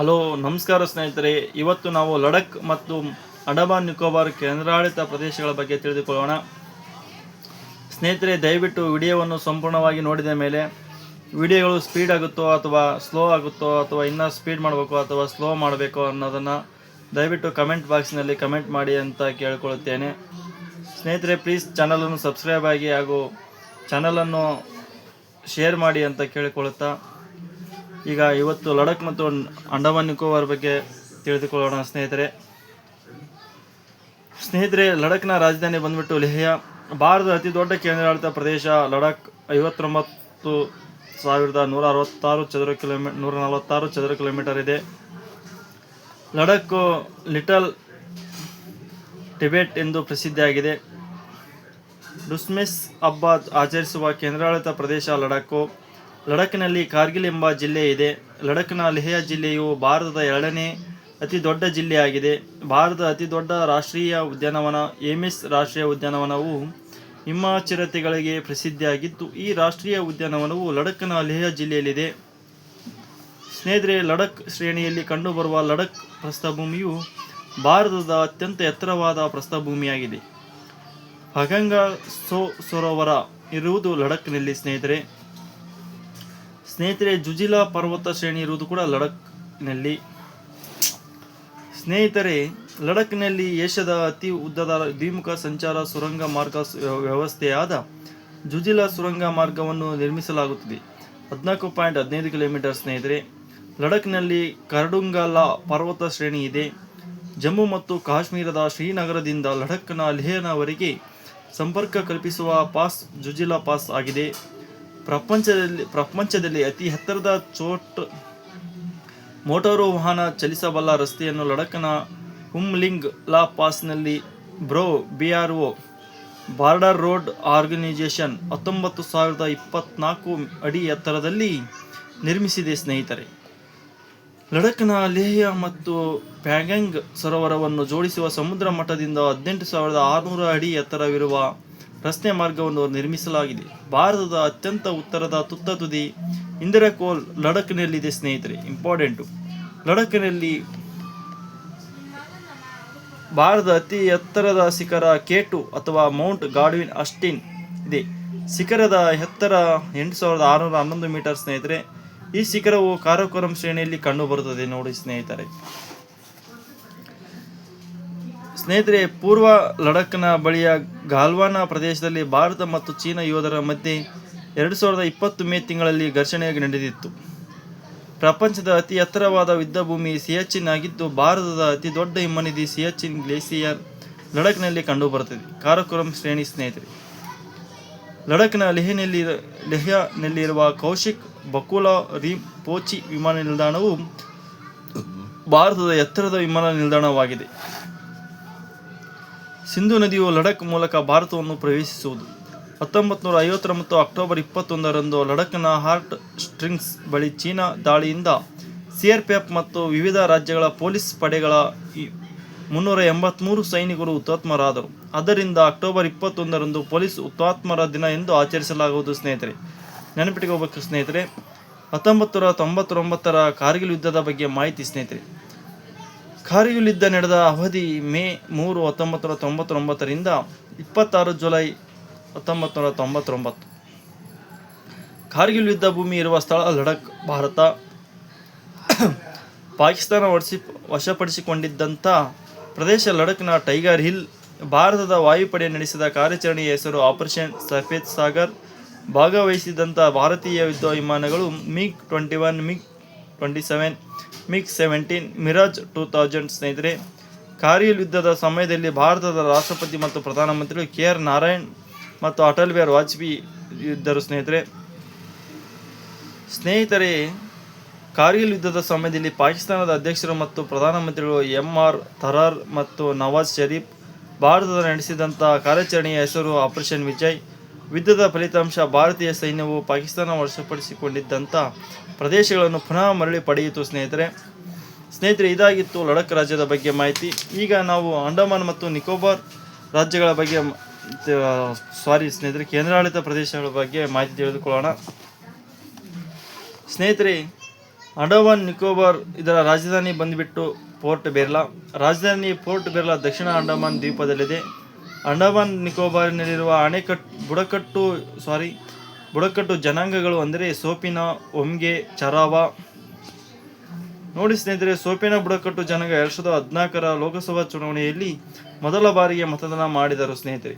Hello, ನಮಸ್ಕಾರ ಸ್ನೇಹಿತರೆ. ಇವತ್ತು ನಾವು ಲಡಕ್ ಮತ್ತು ಅಂಡಮಾನ್ ನಿಕೋಬಾರ್ ಕೇಂದ್ರಾಡಳಿತ ಪ್ರದೇಶಗಳ ಬಗ್ಗೆ ತಿಳಿದುಕೊಳ್ಳೋಣ. ಸ್ನೇಹಿತರೆ, ದಯವಿಟ್ಟು ವಿಡಿಯೋವನ್ನು ಸಂಪೂರ್ಣವಾಗಿ ನೋಡಿದ ಮೇಲೆ ವಿಡಿಯೋಗಳು ಸ್ಪೀಡ್ ಆಗುತ್ತೋ ಅಥವಾ ಸ್ಲೋ ಆಗುತ್ತೋ ಅಥವಾ ಇನ್ನೂ ಸ್ಪೀಡ್ ಮಾಡಬೇಕು ಅಥವಾ ಸ್ಲೋ ಮಾಡಬೇಕು ಅನ್ನೋದನ್ನು ದಯವಿಟ್ಟು ಕಮೆಂಟ್ ಬಾಕ್ಸ್ನಲ್ಲಿ ಕಮೆಂಟ್ ಮಾಡಿ ಅಂತ ಕೇಳಿಕೊಳ್ಳುತ್ತೇನೆ. ಸ್ನೇಹಿತರೆ, ಪ್ಲೀಸ್ ಚಾನಲನ್ನು ಸಬ್ಸ್ಕ್ರೈಬ್ ಆಗಿ ಹಾಗೂ ಚಾನಲನ್ನು ಶೇರ್ ಮಾಡಿ ಅಂತ ಕೇಳಿಕೊಳ್ಳುತ್ತಾ ಈಗ ಇವತ್ತು ಲಡಕ್ ಮತ್ತು ಅಂಡಮಾನ್ ನಿಕೋಬಾರ್ ಬಗ್ಗೆ ತಿಳಿದುಕೊಳ್ಳೋಣ, ಸ್ನೇಹಿತರೆ. ಸ್ನೇಹಿತರೆ ಲಡಕ್ನ ರಾಜಧಾನಿ ಬಂದ್ಬಿಟ್ಟು ಲೇಹ್ಯ. ಭಾರತದ ಅತಿ ದೊಡ್ಡ ಕೇಂದ್ರಾಡಳಿತ ಪ್ರದೇಶ ಲಡಕ್ ಐವತ್ತೊಂಬತ್ತು ಸಾವಿರದ ನೂರ ಅರವತ್ತಾರು ಚದರ ಕಿಲೋಮೀ ನೂರ ನಲವತ್ತಾರು ಚದರ ಕಿಲೋಮೀಟರ್ ಇದೆ. ಲಡಕ್ ಲಿಟಲ್ ಟಿಬೆಟ್ ಎಂದು ಪ್ರಸಿದ್ಧಿಯಾಗಿದೆ. ಡುಸ್ಮಿಸ್ ಹಬ್ಬ ಆಚರಿಸುವ ಕೇಂದ್ರಾಡಳಿತ ಪ್ರದೇಶ ಲಡಕ್ಕು ಲಡಕ್ನಲ್ಲಿ ಕಾರ್ಗಿಲ್ ಎಂಬ ಜಿಲ್ಲೆ ಇದೆ. ಲಡಕ್ನ ಲೆಹ್ಯ ಜಿಲ್ಲೆಯು ಭಾರತದ ಎರಡನೇ ಅತಿ ದೊಡ್ಡ ಜಿಲ್ಲೆಯಾಗಿದೆ. ಭಾರತದ ಅತಿ ದೊಡ್ಡ ರಾಷ್ಟ್ರೀಯ ಉದ್ಯಾನವನ, ಏಮಿಸ್ ರಾಷ್ಟ್ರೀಯ ಉದ್ಯಾನವನವು ಹಿಮಾಚಿರತೆಗಳಿಗೆ ಪ್ರಸಿದ್ಧಿಯಾಗಿದ್ದು, ಈ ರಾಷ್ಟ್ರೀಯ ಉದ್ಯಾನವನವು ಲಡಕ್ನ ಲೆಹ್ಯ ಜಿಲ್ಲೆಯಲ್ಲಿದೆ. ಸ್ನೇಹಿತರೆ ಲಡಕ್ ಶ್ರೇಣಿಯಲ್ಲಿ ಕಂಡುಬರುವ ಲಡಕ್ ಪ್ರಸ್ಥಭೂಮಿಯು ಭಾರತದ ಅತ್ಯಂತ ಎತ್ತರವಾದ ಪ್ರಸ್ಥಭೂಮಿಯಾಗಿದೆ. ಹಗಂಗ ಸೋ ಸರೋವರ ಇರುವುದು ಲಡಕ್ನಲ್ಲಿ ಸ್ನೇಹಿತರೆ. ಸ್ನೇಹಿತರೆ, ಜುಜಿಲಾ ಪರ್ವತ ಶ್ರೇಣಿ ಇರುವುದು ಕೂಡ ಲಡಕ್ನಲ್ಲಿ. ಸ್ನೇಹಿತರೆ, ಲಡಕ್ನಲ್ಲಿ ಏಷ್ಯಾದ ಅತಿ ಉದ್ದದ ದ್ವಿಮುಖ ಸಂಚಾರ ಸುರಂಗ ಮಾರ್ಗ ವ್ಯವಸ್ಥೆಯಾದ ಜುಜಿಲಾ ಸುರಂಗ ಮಾರ್ಗವನ್ನು ನಿರ್ಮಿಸಲಾಗುತ್ತದೆ. ಹದಿನಾಲ್ಕು ಪಾಯಿಂಟ್ ಹದಿನೈದು ಕಿಲೋಮೀಟರ್ ಸ್ನೇಹಿತರೆ, ಲಡಕ್ನಲ್ಲಿ ಕರಡುಂಗಲ ಪರ್ವತ ಶ್ರೇಣಿ ಇದೆ. ಜಮ್ಮು ಮತ್ತು ಕಾಶ್ಮೀರದ ಶ್ರೀನಗರದಿಂದ ಲಡಕ್ನ ಲೇಹನವರೆಗೆ ಸಂಪರ್ಕ ಕಲ್ಪಿಸುವ ಪಾಸ್, ಜುಜಿಲಾ ಪಾಸ್ ಆಗಿದೆ. ಪ್ರಪಂಚದಲ್ಲಿ ಪ್ರಪಂಚದಲ್ಲಿ ಅತಿ ಎತ್ತರದ ಚೋಟ್ ಮೋಟಾರು ವಾಹನ ಚಲಿಸಬಲ್ಲ ರಸ್ತೆಯನ್ನು ಲಡಕ್ನ Umling La ಪಾಸ್ನಲ್ಲಿ BRO B R O border road organisation ಹತ್ತೊಂಬತ್ತು ಸಾವಿರದ ಇಪ್ಪತ್ನಾಲ್ಕು ಅಡಿ ಎತ್ತರದಲ್ಲಿ ನಿರ್ಮಿಸಿದೆ ಸ್ನೇಹಿತರೆ. ಲಡಕ್ನ ಲೇಹ್ಯ ಮತ್ತು ಪ್ಯಾಂಗ್ಯಾಂಗ್ ಸರೋವರವನ್ನು ಜೋಡಿಸುವ ಸಮುದ್ರ ಮಟ್ಟದಿಂದ ಹದಿನೆಂಟು ಸಾವಿರದ ಆರುನೂರು ಅಡಿ ಎತ್ತರವಿರುವ ರಸ್ತೆ ಮಾರ್ಗವನ್ನು ನಿರ್ಮಿಸಲಾಗಿದೆ. ಭಾರತದ ಅತ್ಯಂತ ಉತ್ತರದ ತುತ್ತ ತುದಿ ಇಂದಿರಾಕೋಲ್ ಲಡಕ್ನಲ್ಲಿದೆ ಸ್ನೇಹಿತರೆ, ಇಂಪಾರ್ಟೆಂಟು. ಲಡಕ್ನಲ್ಲಿ ಭಾರತದ ಅತಿ ಎತ್ತರದ ಶಿಖರ ಕೇಟು ಅಥವಾ ಮೌಂಟ್ ಗಾಡ್ವಿನ್ ಅಸ್ಟಿನ್ ಇದೆ. ಶಿಖರದ ಎತ್ತರ ಎಂಟು ಸಾವಿರದ ಆರುನೂರ ಹನ್ನೊಂದು ಮೀಟರ್ ಸ್ನೇಹಿತರೆ, ಈ ಶಿಖರವು ಕಾರಕೋರಂ ಶ್ರೇಣಿಯಲ್ಲಿ ಕಂಡುಬರುತ್ತದೆ ನೋಡಿ ಸ್ನೇಹಿತರೆ. ಸ್ನೇಹಿತರೆ, ಪೂರ್ವ ಲಡಕ್ನ ಬಳಿಯ ಗಾಲ್ವಾನ ಪ್ರದೇಶದಲ್ಲಿ ಭಾರತ ಮತ್ತು ಚೀನಾ ಯೋಧರ ಮಧ್ಯೆ ಎರಡು ಸಾವಿರದ ಇಪ್ಪತ್ತು ಮೇ ತಿಂಗಳಲ್ಲಿ ಘರ್ಷಣೆಯಾಗಿ ನಡೆದಿತ್ತು. ಪ್ರಪಂಚದ ಅತಿ ಎತ್ತರವಾದ ಯುದ್ಧಭೂಮಿ ಸಿಯಾಚಿನ್ ಆಗಿದ್ದು, ಭಾರತದ ಅತಿ ದೊಡ್ಡ ಹಿಮ್ಮನಿಧಿ ಸಿಯಾಚಿನ್ ಗ್ಲೇಸಿಯರ್ ಲಡಕ್ನಲ್ಲಿ ಕಂಡುಬರುತ್ತದೆ. ಕಾರಕುರಂ ಶ್ರೇಣಿ ಸ್ನೇಹಿತರೆ ಲಡಕ್ನ ಲೆಹೆನಲ್ಲಿ ಲೆಹ್ಯನಲ್ಲಿರುವ ಕೌಶಿಕ್ ಬಕುಲಾ ರೀಮ್ ಪೋಚಿ ವಿಮಾನ ನಿಲ್ದಾಣವು ಭಾರತದ ಎತ್ತರದ ವಿಮಾನ ನಿಲ್ದಾಣವಾಗಿದೆ. ಸಿಂಧು ನದಿಯು ಲಡಕ್ ಮೂಲಕ ಭಾರತವನ್ನು ಪ್ರವೇಶಿಸುವುದು. ಹತ್ತೊಂಬತ್ತು ನೂರ ಮತ್ತು ಅಕ್ಟೋಬರ್ ಇಪ್ಪತ್ತೊಂದರಂದು ಲಡಕ್ನ ಹಾರ್ಟ್ ಸ್ಟ್ರಿಂಗ್ಸ್ ಬಳಿ ಚೀನಾ ದಾಳಿಯಿಂದ ಸಿಆರ್ಪಿಎಫ್ ಮತ್ತು ವಿವಿಧ ರಾಜ್ಯಗಳ ಪೊಲೀಸ್ ಪಡೆಗಳ ಮುನ್ನೂರ ಎಂಬತ್ತ್ಮೂರು ಸೈನಿಕರು ಹುತಾತ್ಮರಾದರು. ಅದರಿಂದ ಅಕ್ಟೋಬರ್ ಇಪ್ಪತ್ತೊಂದರಂದು ಪೊಲೀಸ್ ಹುತಾತ್ಮರ ದಿನ ಎಂದು ಆಚರಿಸಲಾಗುವುದು ಸ್ನೇಹಿತರೆ. ನೆನಪಿಟ್ಕೋಬೇಕು ಸ್ನೇಹಿತರೆ. ಹತ್ತೊಂಬತ್ತು ನೂರ ತೊಂಬತ್ತೊಂಬತ್ತರ ಕಾರ್ಗಿಲ್ ಯುದ್ಧದ ಬಗ್ಗೆ ಮಾಹಿತಿ ಸ್ನೇಹಿತರೆ. ಕಾರ್ಗಿಲ್ ಯುದ್ಧ ನಡೆದ ಅವಧಿ ಮೇ ಮೂರು ಹತ್ತೊಂಬತ್ತು ನೂರ ತೊಂಬತ್ತೊಂಬತ್ತರಿಂದ ಇಪ್ಪತ್ತಾರು ಜುಲೈ ಹತ್ತೊಂಬತ್ತು ನೂರ ತೊಂಬತ್ತೊಂಬತ್ತು. ಕಾರ್ಗಿಲ್ ಯುದ್ಧ ಭೂಮಿ ಇರುವ ಸ್ಥಳ ಲಡಕ್ ಭಾರತ. ಪಾಕಿಸ್ತಾನ ವಡಿಸಿ ವಶಪಡಿಸಿಕೊಂಡಿದ್ದಂಥ ಪ್ರದೇಶ ಲಡಕ್ನ ಟೈಗರ್ ಹಿಲ್, ಭಾರತದ ವಾಯುಪಡೆ ನಡೆಸಿದ ಕಾರ್ಯಾಚರಣೆಯ ಹೆಸರು ಆಪರೇಷನ್ ಸಫೇದ್ ಸಾಗರ್. ಭಾಗವಹಿಸಿದಂಥ ಭಾರತೀಯ ಯುದ್ಧ ವಿಮಾನಗಳು MiG twenty one, MiG twenty seven, MiG seventeen, Mirage two thousand ಸ್ನೇಹಿತರೆ ಕಾರ್ಗಿಲ್ ಯುದ್ಧದ ಸಮಯದಲ್ಲಿ ಭಾರತದ ರಾಷ್ಟ್ರಪತಿ ಮತ್ತು ಪ್ರಧಾನಮಂತ್ರಿಗಳು ಕೆ ಆರ್ ನಾರಾಯಣ್ ಮತ್ತು ಅಟಲ್ ಬಿಹಾರ್ ವಾಜಪೇಯಿ ಇದ್ದರು ಸ್ನೇಹಿತರೆ. ಸ್ನೇಹಿತರೆ ಕಾರ್ಗಿಲ್ ಯುದ್ಧದ ಸಮಯದಲ್ಲಿ ಪಾಕಿಸ್ತಾನದ ಅಧ್ಯಕ್ಷರು ಮತ್ತು ಪ್ರಧಾನಮಂತ್ರಿಗಳು ಎಂ ಆರ್ ಥರಾರ್ ಮತ್ತು ನವಾಜ್ ಶರೀಫ್ ಭಾರತದ ನಡೆಸಿದಂಥ ಕಾರ್ಯಾಚರಣೆಯ ಹೆಸರು ಆಪರೇಷನ್ ವಿಜಯ್. ಯುದ್ಧದ ಫಲಿತಾಂಶ ಭಾರತೀಯ ಸೈನ್ಯವು ಪಾಕಿಸ್ತಾನ ವಶಪಡಿಸಿಕೊಂಡಿದ್ದಂಥ ಪ್ರದೇಶಗಳನ್ನು ಪುನಃ ಮರಳಿ ಪಡೆಯಿತು, ಸ್ನೇಹಿತರೆ. ಸ್ನೇಹಿತರೆ, ಇದಾಗಿತ್ತು ಲಡಕ್ ರಾಜ್ಯದ ಬಗ್ಗೆ ಮಾಹಿತಿ. ಈಗ ನಾವು ಅಂಡಮಾನ್ ಮತ್ತು ನಿಕೋಬಾರ್ ರಾಜ್ಯಗಳ ಬಗ್ಗೆ ಸಾರಿ, ಸ್ನೇಹಿತರೆ, ಕೇಂದ್ರಾಡಳಿತ ಪ್ರದೇಶಗಳ ಬಗ್ಗೆ ಮಾಹಿತಿ ತಿಳಿದುಕೊಳ್ಳೋಣ. ಸ್ನೇಹಿತರೆ, ಅಂಡಮಾನ್, ನಿಕೋಬಾರ್ ಇದರ ರಾಜಧಾನಿ ಬಂದುಬಿಟ್ಟು ಪೋರ್ಟ್ ಬೇರ್ಲಾ. ರಾಜಧಾನಿ ಪೋರ್ಟ್ ಬೇರ್ಲಾ ದಕ್ಷಿಣ ಅಂಡಮಾನ್ ದ್ವೀಪದಲ್ಲಿದೆ. ಅಂಡಮಾನ್ ನಿಕೋಬಾರಿನಲ್ಲಿರುವ ಅಣೆಕಟ್ಟು ಬುಡಕಟ್ಟು, ಸಾರಿ, ಬುಡಕಟ್ಟು ಜನಾಂಗಗಳು ಅಂದರೆ ಸೋಪಿನ ಒಮ್ಗೆ ಚರಾವ. ನೋಡಿ ಸ್ನೇಹಿತರೆ, ಸೋಪಿನ ಬುಡಕಟ್ಟು ಜನಾಂಗ ಎರಡು ಸಾವಿರದ ಹದಿನಾಲ್ಕರ ಲೋಕಸಭಾ ಚುನಾವಣೆಯಲ್ಲಿ ಮೊದಲ ಬಾರಿಗೆ ಮತದಾನ ಮಾಡಿದರು ಸ್ನೇಹಿತರೆ.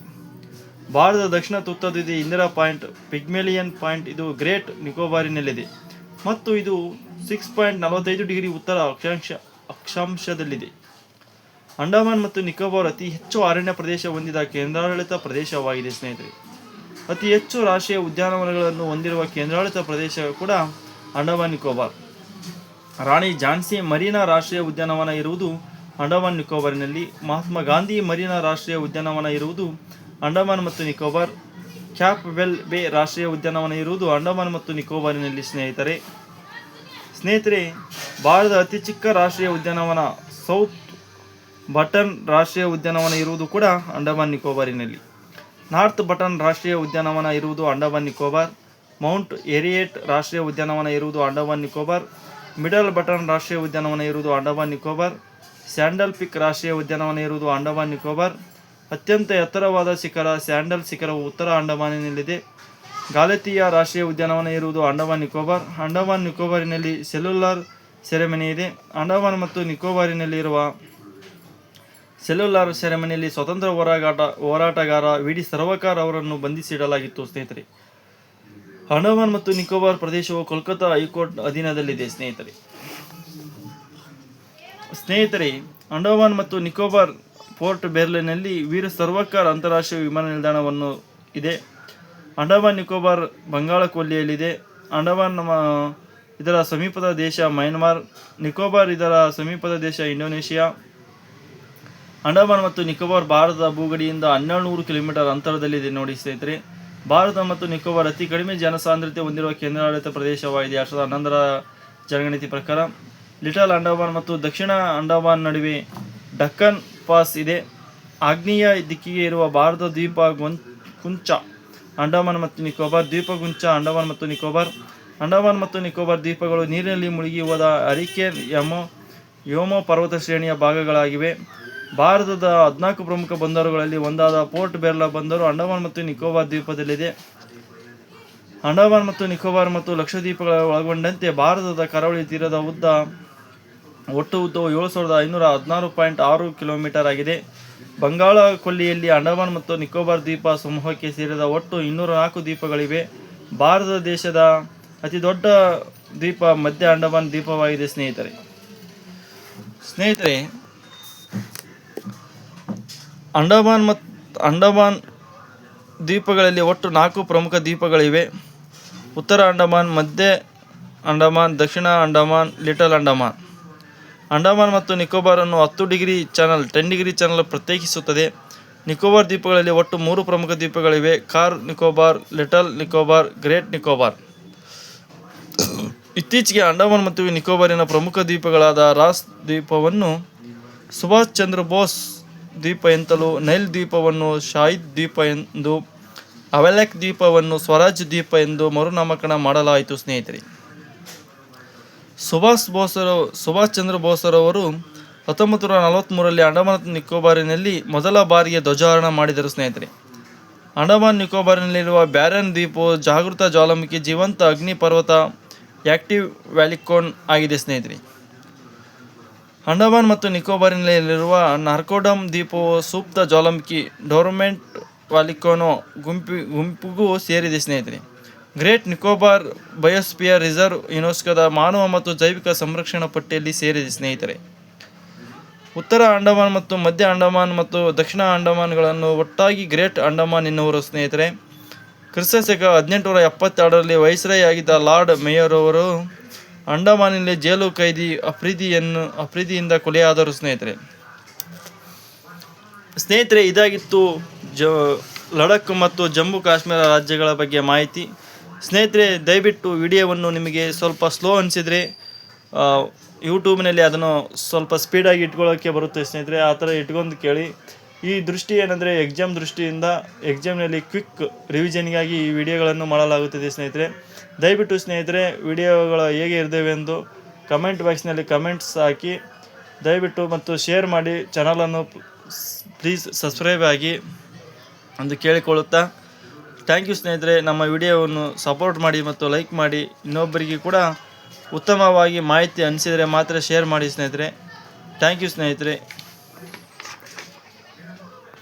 ಭಾರತದ ದಕ್ಷಿಣ ತುತ್ತದಿದೆ ಇಂದಿರಾ ಪಾಯಿಂಟ್, ಪಿಗ್ಮೆಲಿಯನ್ ಪಾಯಿಂಟ್, ಇದು ಗ್ರೇಟ್ ನಿಕೋಬಾರಿನಲ್ಲಿದೆ. ಮತ್ತು ಇದು ಸಿಕ್ಸ್ ಪಾಯಿಂಟ್ ನಲವತ್ತೈದು ಡಿಗ್ರಿ ಉತ್ತರ ಅಕ್ಷಾಂಶ, ಅಕ್ಷಾಂಶದಲ್ಲಿದೆ. ಅಂಡಮಾನ್ ಮತ್ತು ನಿಕೋಬಾರ್ ಅತಿ ಹೆಚ್ಚು ಅರಣ್ಯ ಪ್ರದೇಶ ಹೊಂದಿದ ಕೇಂದ್ರಾಡಳಿತ ಪ್ರದೇಶವಾಗಿದೆ, ಸ್ನೇಹಿತರೆ. ಅತಿ ಹೆಚ್ಚು ರಾಷ್ಟ್ರೀಯ ಉದ್ಯಾನವನಗಳನ್ನು ಹೊಂದಿರುವ ಕೇಂದ್ರಾಡಳಿತ ಪ್ರದೇಶ ಕೂಡ ಅಂಡಮಾನ್, ನಿಕೋಬಾರ್. ರಾಣಿ ಝಾನ್ಸಿ ಮರೀನಾ ರಾಷ್ಟ್ರೀಯ ಉದ್ಯಾನವನ ಇರುವುದು ಅಂಡಮಾನ್, ನಿಕೋಬಾರ್ನಲ್ಲಿ. ಮಹಾತ್ಮ ಗಾಂಧಿ ಮರೀನಾ ರಾಷ್ಟ್ರೀಯ ಉದ್ಯಾನವನ ಇರುವುದು ಅಂಡಮಾನ್ ಮತ್ತು ನಿಕೋಬಾರ್. ಕ್ಯಾಪ್ ವೆಲ್ ಬೇ ರಾಷ್ಟ್ರೀಯ ಉದ್ಯಾನವನ ಇರುವುದು ಅಂಡಮಾನ್ ಮತ್ತು ನಿಕೋಬಾರಿನಲ್ಲಿ, ಸ್ನೇಹಿತರೆ. ಸ್ನೇಹಿತರೆ, ಭಾರತದ ಅತಿ ಚಿಕ್ಕ ರಾಷ್ಟ್ರೀಯ ಉದ್ಯಾನವನ ಸೌತ್ ಬಟನ್ ರಾಷ್ಟ್ರೀಯ ಉದ್ಯಾನವನ ಇರುವುದು ಕೂಡ ಅಂಡಮಾನ್ ನಿಕೋಬಾರಿನಲ್ಲಿ. ನಾರ್ತ್ ಬಟನ್ ರಾಷ್ಟ್ರೀಯ ಉದ್ಯಾನವನ ಇರುವುದು ಅಂಡಮಾನ್ ನಿಕೋಬಾರ್. ಮೌಂಟ್ ಏರಿಯೇಟ್ ರಾಷ್ಟ್ರೀಯ ಉದ್ಯಾನವನ ಇರುವುದು ಅಂಡಮಾನ್ ನಿಕೋಬಾರ್. ಮಿಡಲ್ ಬಟನ್ ರಾಷ್ಟ್ರೀಯ ಉದ್ಯಾನವನ ಇರುವುದು ಅಂಡಮಾನ್ ನಿಕೋಬಾರ್. ಸ್ಯಾಂಡಲ್ ಪಿಕ್ ರಾಷ್ಟ್ರೀಯ ಉದ್ಯಾನವನ ಇರುವುದು ಅಂಡಮಾನ್ ನಿಕೋಬಾರ್. ಅತ್ಯಂತ ಎತ್ತರವಾದ ಶಿಖರ, ಸ್ಯಾಂಡಲ್ ಶಿಖರವು ಉತ್ತರ ಅಂಡಮಾನಿನಲ್ಲಿದೆ. ಗಾಲತಿಯ ರಾಷ್ಟ್ರೀಯ ಉದ್ಯಾನವನ ಇರುವುದು ಅಂಡಮಾನ್ ನಿಕೋಬಾರ್. ಅಂಡಮಾನ್ ನಿಕೋಬಾರಿನಲ್ಲಿ ಸೆಲ್ಯುಲಾರ್ ಸೆರೆಮನಿ ಇದೆ. ಅಂಡಮಾನ್ ಮತ್ತು ನಿಕೋಬಾರಿನಲ್ಲಿ ಇರುವ ಸೆಲ್ಯುಲಾರ್ ಸೆರೆಮನೆಯಲ್ಲಿ ಸ್ವತಂತ್ರ ಹೋರಾಟ ಹೋರಾಟಗಾರ ವಿ ಡಿ ಸರ್ವಕಾರ್ ಅವರನ್ನು ಬಂಧಿಸಿಡಲಾಗಿತ್ತು, ಸ್ನೇಹಿತರೆ. ಅಂಡಮಾನ್ ಮತ್ತು ನಿಕೋಬಾರ್ ಪ್ರದೇಶವು ಕೋಲ್ಕತ್ತಾ ಹೈಕೋರ್ಟ್ ಅಧೀನದಲ್ಲಿದೆ, ಸ್ನೇಹಿತರೆ. ಸ್ನೇಹಿತರೆ ಅಂಡಮಾನ್ ಮತ್ತು ನಿಕೋಬಾರ್ ಪೋರ್ಟ್ ಬೆರ್ಲಿನಲ್ಲಿ ವೀರ ಸರ್ವಕಾರ್ ಅಂತಾರಾಷ್ಟ್ರೀಯ ವಿಮಾನ ನಿಲ್ದಾಣವನ್ನು ಇದೆ. ಅಂಡಮಾನ್ ನಿಕೋಬಾರ್ ಬಂಗಾಳ ಕೊಲ್ಲಿಯಲ್ಲಿದೆ. ಅಂಡಮಾನ್ ಇದರ ಸಮೀಪದ ದೇಶ ಮ್ಯಾನ್ಮಾರ್. ನಿಕೋಬಾರ್ ಇದರ ಸಮೀಪದ ದೇಶ ಇಂಡೋನೇಷಿಯಾ. ಅಂಡಮಾನ್ ಮತ್ತು ನಿಕೋಬಾರ್ ಭಾರತದ ಭೂಗಡಿಯಿಂದ ಹನ್ನೆರಡು ನೂರು ಕಿಲೋಮೀಟರ್ ಅಂತರದಲ್ಲಿದೆ. ನೋಡಿ ಸ್ನೇಹಿತರೆ, ಭಾರತ ಮತ್ತು ನಿಕೋಬಾರ್ ಅತಿ ಕಡಿಮೆ ಜನಸಾಂದ್ರತೆ ಹೊಂದಿರುವ ಕೇಂದ್ರಾಡಳಿತ ಪ್ರದೇಶವಾಗಿದೆ. ಎರಡು ಸಾವಿರದ ಹನ್ನೊಂದರ ಜನಗಣತಿ ಪ್ರಕಾರ ಲಿಟಲ್ ಅಂಡಮಾನ್ ಮತ್ತು ದಕ್ಷಿಣ ಅಂಡಮಾನ್ ನಡುವೆ ಡಕ್ಕನ್ ಪಾಸ್ ಇದೆ. ಆಗ್ನೇಯ ದಿಕ್ಕಿಗೆ ಇರುವ ಭಾರತ ದ್ವೀಪ ಗುಂಚ ಅಂಡಮಾನ್ ಮತ್ತು ನಿಕೋಬಾರ್ ದ್ವೀಪ ಗುಂಚ, ಅಂಡಮಾನ್ ಮತ್ತು ನಿಕೋಬಾರ್, ಅಂಡಮಾನ್ ಮತ್ತು ನಿಕೋಬಾರ್ ದ್ವೀಪಗಳು ನೀರಿನಲ್ಲಿ ಮುಳುಗಿ ಹೋದ ಹರಿಕೇನ್, ಯಮೋ, ಯೋಮೋ ಪರ್ವತ ಶ್ರೇಣಿಯ ಭಾಗಗಳಾಗಿವೆ. ಭಾರತದ ಹದಿನಾಲ್ಕು ಪ್ರಮುಖ ಬಂದರುಗಳಲ್ಲಿ ಒಂದಾದ ಪೋರ್ಟ್ ಬೆರ್ಲಾ ಬಂದರು. ಅಂಡಮಾನ್ ಮತ್ತು ನಿಕೋಬಾರ್ ದ್ವೀಪದಲ್ಲಿದೆ. ಅಂಡಮಾನ್ ಮತ್ತು ನಿಕೋಬಾರ್ ಮತ್ತು ಲಕ್ಷದ್ವೀಪಗಳ ಒಳಗೊಂಡಂತೆ ಭಾರತದ ಕರಾವಳಿ ತೀರದ ಉದ್ದ, ಒಟ್ಟು ಉದ್ದವು ಏಳು ಸಾವಿರದ ಐನೂರ ಹದಿನಾರು ಪಾಯಿಂಟ್ ಆರು ಕಿಲೋಮೀಟರ್ ಆಗಿದೆ. ಬಂಗಾಳ ಕೊಲ್ಲಿಯಲ್ಲಿ ಅಂಡಮಾನ್ ಮತ್ತು ನಿಕೋಬಾರ್ ದ್ವೀಪ ಸಮೂಹಕ್ಕೆ ಸೇರಿದ ಒಟ್ಟು ಇನ್ನೂರ ನಾಲ್ಕು ದ್ವೀಪಗಳಿವೆ. ಭಾರತ ದೇಶದ ಅತಿ ದೊಡ್ಡ ದ್ವೀಪ ಮಧ್ಯ ಅಂಡಮಾನ್ ದ್ವೀಪವಾಗಿದೆ, ಸ್ನೇಹಿತರೆ. ಸ್ನೇಹಿತರೆ ಅಂಡಮಾನ್ ಮತ್ತು ಅಂಡಮಾನ್ ದ್ವೀಪಗಳಲ್ಲಿ ಒಟ್ಟು ನಾಲ್ಕು ಪ್ರಮುಖ ದ್ವೀಪಗಳಿವೆ. ಉತ್ತರ ಅಂಡಮಾನ್, ಮಧ್ಯ ಅಂಡಮಾನ್, ದಕ್ಷಿಣ ಅಂಡಮಾನ್, ಲಿಟಲ್ ಅಂಡಮಾನ್. ಅಂಡಮಾನ್ ಮತ್ತು ನಿಕೋಬಾರ್ ಅನ್ನು ಹತ್ತು degree channel ten degree channel ಪ್ರತ್ಯೇಕಿಸುತ್ತದೆ. ನಿಕೋಬಾರ್ ದ್ವೀಪಗಳಲ್ಲಿ ಒಟ್ಟು ಮೂರು ಪ್ರಮುಖ ದ್ವೀಪಗಳಿವೆ. Car Nicobar, little Nicobar, great Nicobar. ಇತ್ತೀಚೆಗೆ ಅಂಡಮಾನ್ ಮತ್ತು ನಿಕೋಬಾರಿನ ಪ್ರಮುಖ ದ್ವೀಪಗಳಾದ ರಾಸ್ ದ್ವೀಪವನ್ನು ಸುಭಾಷ್ ಚಂದ್ರ ಬೋಸ್ ದ್ವೀಪ ಎಂತಲೂ ನೈಲ್ ದ್ವೀಪವನ್ನು ಶಾಹಿದ್ ದ್ವೀಪ ಎಂದು, ಅವೆಲೆಕ್ ದ್ವೀಪವನ್ನು ಸ್ವರಾಜ್ ದ್ವೀಪ ಎಂದು ಮರುನಾಮಕರಣ ಮಾಡಲಾಯಿತು, ಸ್ನೇಹಿತರೆ. ಸುಭಾಷ್ ಬೋಸರು, ಸುಭಾಷ್ ಚಂದ್ರ ಬೋಸರವರು ಹತ್ತೊಂಬತ್ತು ನೂರ ನಲವತ್ತ್ಮೂರರಲ್ಲಿ ಅಂಡಮಾನ್ ನಿಕೋಬಾರಿನಲ್ಲಿ ಮೊದಲ ಬಾರಿಗೆ ಧ್ವಜಾರೋಹಣ ಮಾಡಿದರು, ಸ್ನೇಹಿತರೆ. ಅಂಡಮಾನ್ ನಿಕೋಬಾರಿನಲ್ಲಿರುವ ಬ್ಯಾರನ್ ದ್ವೀಪವು ಜಾಗೃತ ಜ್ವಾಲಾಮುಖಿ ಜೀವಂತ ಅಗ್ನಿ ಪರ್ವತ ಆಕ್ಟಿವ್ ವ್ಯಾಲಿಕೋನ್ ಆಗಿದೆ, ಸ್ನೇಹಿತರೆ. ಅಂಡಮಾನ್ ಮತ್ತು ನಿಕೋಬಾರಿನಲ್ಲಿರುವ ನಾರ್ಕೋಡಮ್ ದ್ವೀಪವು ಸೂಕ್ತ ಜ್ವಾಲಾಮುಖಿ ಡೋರ್ಮೆಂಟ್ ವಾಲಿಕೋನೋ ಗುಂಪಿ ಗುಂಪಿಗೂ ಸೇರಿದೆ, ಸ್ನೇಹಿತರೆ. ಗ್ರೇಟ್ ನಿಕೋಬಾರ್ ಬಯೋಸ್ಪಿಯರ್ ರಿಸರ್ವ್ ಯುನೆಸ್ಕೋದ ಮಾನವ ಮತ್ತು ಜೈವಿಕ ಸಂರಕ್ಷಣಾ ಪಟ್ಟಿಯಲ್ಲಿ ಸೇರಿದೆ, ಸ್ನೇಹಿತರೆ. ಉತ್ತರ ಅಂಡಮಾನ್ ಮತ್ತು ಮಧ್ಯ ಅಂಡಮಾನ್ ಮತ್ತು ದಕ್ಷಿಣ ಅಂಡಮಾನ್ಗಳನ್ನು ಒಟ್ಟಾಗಿ ಗ್ರೇಟ್ ಅಂಡಮಾನ್ ಎನ್ನುವರು, ಸ್ನೇಹಿತರೆ. ಕ್ರಿಸ್ತಶಕ ಹದಿನೆಂಟುನೂರ ಎಪ್ಪತ್ತೆರಡರಲ್ಲಿ ವೈಸ್ರಾಯ್ ಆಗಿದ್ದ ಲಾರ್ಡ್ ಮೇಯರ್ ಅವರು ಅಂಡಮಾನಿನಲ್ಲಿ ಜೈಲು ಕೈದಿ ಅಫ್ರಿದಿಯನ್ನು ಅಫ್ರಿದಿಯಿಂದ ಕೊಲೆಯಾದರು ಸ್ನೇಹಿತರೆ. ಸ್ನೇಹಿತರೆ, ಇದಾಗಿತ್ತು ಜ ಲಡಖ್ ಮತ್ತು ಜಮ್ಮು ಕಾಶ್ಮೀರ ರಾಜ್ಯಗಳ ಬಗ್ಗೆ ಮಾಹಿತಿ. ಸ್ನೇಹಿತರೆ, ದಯವಿಟ್ಟು ವಿಡಿಯೋವನ್ನು ನಿಮಗೆ ಸ್ವಲ್ಪ ಸ್ಲೋ ಅನಿಸಿದರೆ ಯೂಟ್ಯೂಬ್ನಲ್ಲಿ ಅದನ್ನು ಸ್ವಲ್ಪ ಸ್ಪೀಡಾಗಿ ಇಟ್ಕೊಳ್ಳೋಕ್ಕೆ ಬರುತ್ತೆ ಸ್ನೇಹಿತರೆ. ಆ ಥರ ಇಟ್ಕೊಂಡು ಕೇಳಿ. ಈ ದೃಷ್ಟಿ ಏನಂದರೆ ಎಕ್ಸಾಮ್ ದೃಷ್ಟಿಯಿಂದ ಎಕ್ಸಾಮ್ನಲ್ಲಿ ಕ್ವಿಕ್ ರಿವಿಷನ್ಗಾಗಿ ಈ ವಿಡಿಯೋಗಳನ್ನು ಮಾಡಲಾಗುತ್ತದೆ ಸ್ನೇಹಿತರೆ. ದಯವಿಟ್ಟು ಸ್ನೇಹಿತರೆ, ವಿಡಿಯೋಗಳು ಹೇಗೆ ಇರ್ದೇವೆ ಎಂದು ಕಮೆಂಟ್ ಬಾಕ್ಸ್ನಲ್ಲಿ ಕಮೆಂಟ್ಸ್ ಹಾಕಿ. ದಯವಿಟ್ಟು ಮತ್ತು ಶೇರ್ ಮಾಡಿ ಚಾನಲನ್ನು ಪ್ಲೀಸ್ ಸಬ್ಸ್ಕ್ರೈಬ್ ಆಗಿ ಎಂದು ಕೇಳಿಕೊಳ್ಳುತ್ತಾ. ಥ್ಯಾಂಕ್ ಯು ಸ್ನೇಹಿತರೆ, ನಮ್ಮ ವಿಡಿಯೋವನ್ನು ಸಪೋರ್ಟ್ ಮಾಡಿ ಮತ್ತು ಲೈಕ್ ಮಾಡಿ. ಇನ್ನೊಬ್ಬರಿಗೆ ಕೂಡ ಉತ್ತಮವಾಗಿ ಮಾಹಿತಿ ಅನಿಸಿದರೆ ಮಾತ್ರ ಶೇರ್ ಮಾಡಿ ಸ್ನೇಹಿತರೆ. ಥ್ಯಾಂಕ್ ಯು ಸ್ನೇಹಿತರೆ.